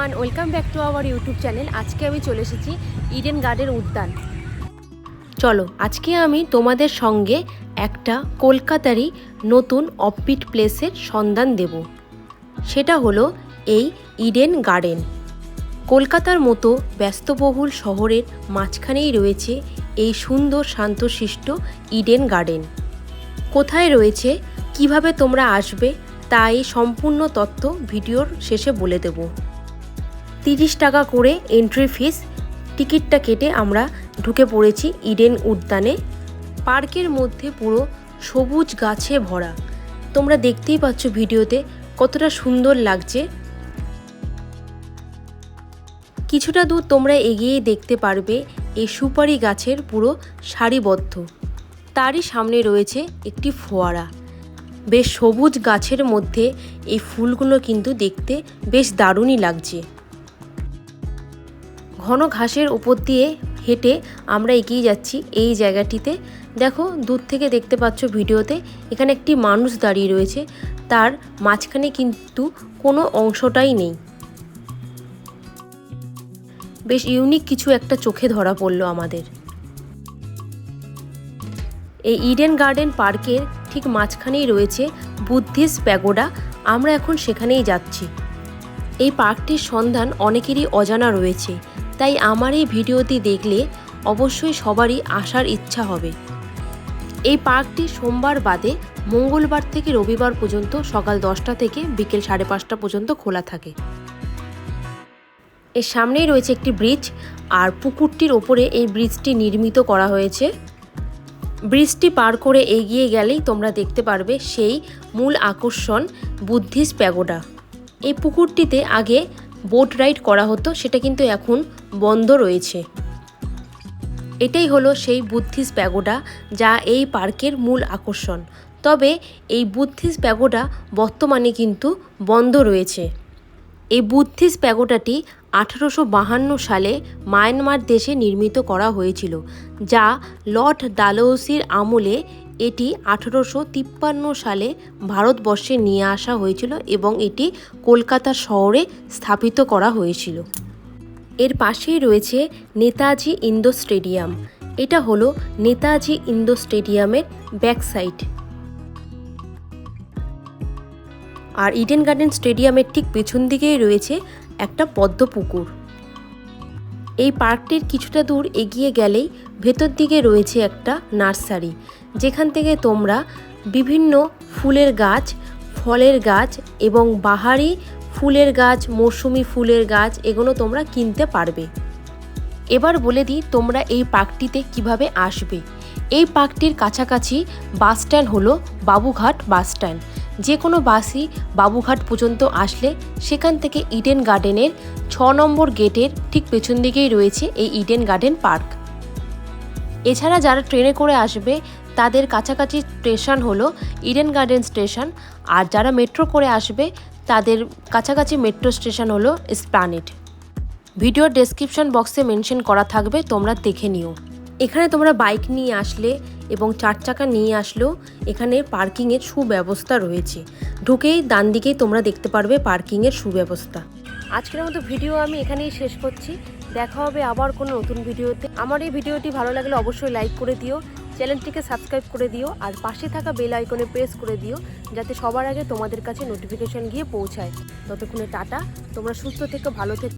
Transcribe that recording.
Everyone, welcome back to our YouTube channel. আজকে আমি চলে এসেছি ইডেন গার্ডেন উদ্যান। চলো, আজকে আমি তোমাদের সঙ্গে একটা কলকাতারই নতুন অফবিট প্লেসের সন্ধান দেব। সেটা হলো এই ইডেন গার্ডেন। কলকাতার মতো ব্যস্তবহুল শহরের মাঝখানেই রয়েছে এই সুন্দর শান্তশিষ্ট ইডেন গার্ডেন। কোথায় রয়েছে, কীভাবে তোমরা আসবে, তা এই সম্পূর্ণ তথ্য ভিডিওর শেষে বলে দেব। তিরিশ টাকা করে এন্ট্রি ফিস টিকিটটা কেটে আমরা ঢুকে পড়েছি ইডেন উদ্যানে। পার্কের মধ্যে পুরো সবুজ গাছে ভরা। তোমরা দেখতেই পাচ্ছ ভিডিওতে কতটা সুন্দর লাগছে। কিছুটা দূর তোমরা এগিয়ে দেখতে পারবে এই সুপারি গাছের পুরো সারিবদ্ধ। তারই সামনে রয়েছে একটি ফোয়ারা। বেশ সবুজ গাছের মধ্যে এই ফুলগুলো কিন্তু দেখতে বেশ দারুণই লাগছে। ঘন ঘাসের উপর দিয়ে হেঁটে আমরা এগিয়ে যাচ্ছি এই জায়গাটিতে। দেখো, দূর থেকে দেখতে পাচ্ছ ভিডিওতে এখানে একটি মানুষ দাঁড়িয়ে রয়েছে। তার মাঝখানে কিন্তু কোনো অংশটাই নেই। বেশ ইউনিক কিছু একটা চোখে ধরা পড়ল আমাদের। এই ইডেন গার্ডেন পার্কের ঠিক মাঝখানেই রয়েছে বুদ্ধিস্ট প্যাগোডা আমরা এখন সেখানেই যাচ্ছি। এই পার্কটির সন্ধান অনেকেরই অজানা রয়েছে। তাই আমার এই ভিডিওটি দেখলে অবশ্যই সবারই আসার ইচ্ছা হবে। এই পার্কটি সোমবার বাদে মঙ্গলবার থেকে রবিবার পর্যন্ত সকাল দশটা থেকে বিকেল সাড়ে পাঁচটা পর্যন্ত খোলা থাকে। এর সামনেই রয়েছে একটি ব্রিজ, আর পুকুরটির ওপরে এই ব্রিজটি নির্মিত করা হয়েছে। ব্রিজটি পার করে এগিয়ে গেলেই তোমরা দেখতে পারবে সেই মূল আকর্ষণ বুদ্ধিস্ট প্যাগোডা। এই পুকুরটিতে আগে বোট রাইড করা হতো, সেটা কিন্তু এখন বন্ধ রয়েছে। এটাই হলো সেই বুদ্ধিস্ট প্যাগোডা, যা এই পার্কের মূল আকর্ষণ। তবে এই বুদ্ধিস্ট প্যাগোডা বর্তমানে কিন্তু বন্ধ রয়েছে। এই বুদ্ধিস্ট প্যাগোডাটি আঠারোশো বাহান্ন সালে মায়ানমার দেশে নির্মিত করা হয়েছিল, যা লর্ড ডালহৌসির আমলে এটি আঠেরোশো তিপ্পান্ন সালে ভারতবর্ষে নিয়ে আসা হয়েছিল এবং এটি কলকাতা শহরে স্থাপিত করা হয়েছিল। এর পাশেই রয়েছে নেতাজি ইন্দো স্টেডিয়াম। এটা হলো নেতাজি ইন্দো স্টেডিয়ামের ব্যাক সাইড আর ইডেন গার্ডেন স্টেডিয়ামের ঠিক পেছন দিকেই রয়েছে একটা পদ্ম পুকুর। এই পার্কটির কিছুটা দূর এগিয়ে গেলেই ভেতর দিকে রয়েছে একটা নার্সারি। যেখান থেকে তোমরা বিভিন্ন ফুলের গাছ, ফলের গাছ এবং বাহারি ফুলের গাছ, মৌসুমি ফুলের গাছ এগুলো তোমরা কিনতে পারবে। এবার বলে দিই তোমরা এই পার্কটিতে কীভাবে আসবে। এই পার্কটির কাছাকাছি বাস স্ট্যান্ড হলো বাবুঘাট বাস স্ট্যান্ড। যে কোনো বাসই বাবুঘাট পর্যন্ত আসলে সেখান থেকে ইডেন গার্ডেনের ছ নম্বর গেটের ঠিক পেছন দিকেই রয়েছে এই ইডেন গার্ডেন পার্ক। এছাড়া যারা ট্রেনে করে আসবে তাদের কাছাকাছি স্টেশন হলো ইডেন গার্ডেন স্টেশন। আর যারা মেট্রো করে আসবে, তাদের কাছাকাছি মেট্রো স্টেশন হলো স্প্লানেট। ভিডিওর ডেসক্রিপশন বক্সে মেনশন করা থাকবে, তোমরা দেখে নিও। এখানে তোমরা বাইক নিয়ে আসলে এবং চার চাকা নিয়ে আসলেও এখানে পার্কিংয়ের সুব্যবস্থা রয়েছে। ঢুকেই ডান দিকেই তোমরা দেখতে পারবে পার্কিংয়ের সুব্যবস্থা। আজকের মতো ভিডিও আমি এখানেই শেষ করছি। দেখা হবে আবার কোনো নতুন ভিডিওতে। আমার এই ভিডিওটি ভালো লাগলে অবশ্যই লাইক করে দিও। চ্যানেলটিকে সাবস্ক্রাইব করে দিও আর পাশে থাকা বেল আইকনে প্রেস করে দিও যাতে সবার আগে তোমাদের কাছে নোটিফিকেশান গিয়ে পৌঁছায়। ততক্ষণে টাটা, তোমরা সুস্থ থেকে, ভালো থেকে।